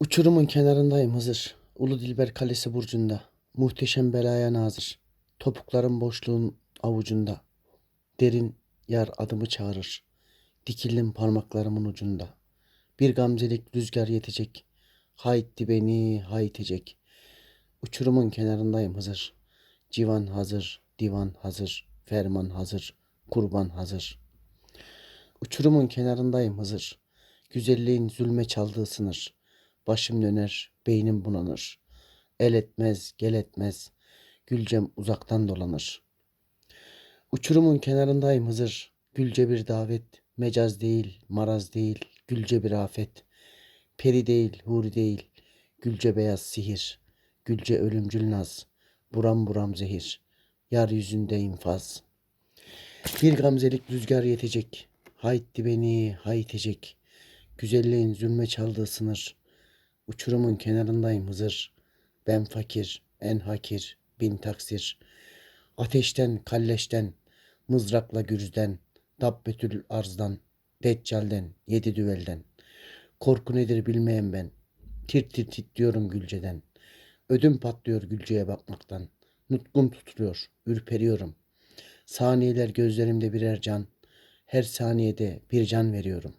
Uçurumun kenarındayım Hızır. Ulu Dilber Kalesi burcunda. Muhteşem belaya nazır. Topuklarım boşluğun avucunda. Derin yar adımı çağırır. Dikildim parmaklarımın ucunda. Bir gamzelik rüzgar yetecek. Haytti beni haytecek. Uçurumun kenarındayım Hızır. Civan hazır, divan hazır, ferman hazır, kurban hazır. Uçurumun kenarındayım Hızır. Güzelliğin zulme çaldığı sınır. Başım döner, beynim bunanır. El etmez, gel etmez. Gülcem uzaktan dolanır. Uçurumun kenarındayım Hızır. Gülce bir davet. Mecaz değil, maraz değil. Gülce bir afet. Peri değil, huri değil. Gülce beyaz sihir. Gülce ölümcül naz. Buram buram zehir. Yar yüzünde infaz. Bir gamzelik rüzgar yetecek. Haytti beni haytecek. Güzelliğin zulme çaldığı sınır. Uçurumun kenarındayım Hızır. Ben fakir, en hakir, bin taksir. Ateşten, kalleşten, mızrakla gürzden, dabbetül arzdan, deccalden, yedi düvelden. Korku nedir bilmeyen ben. Tir tir titriyorum Gülce'den. Ödüm patlıyor Gülce'ye bakmaktan. Nutkum tutuluyor, ürperiyorum. Saniyeler gözlerimde birer can. Her saniyede bir can veriyorum.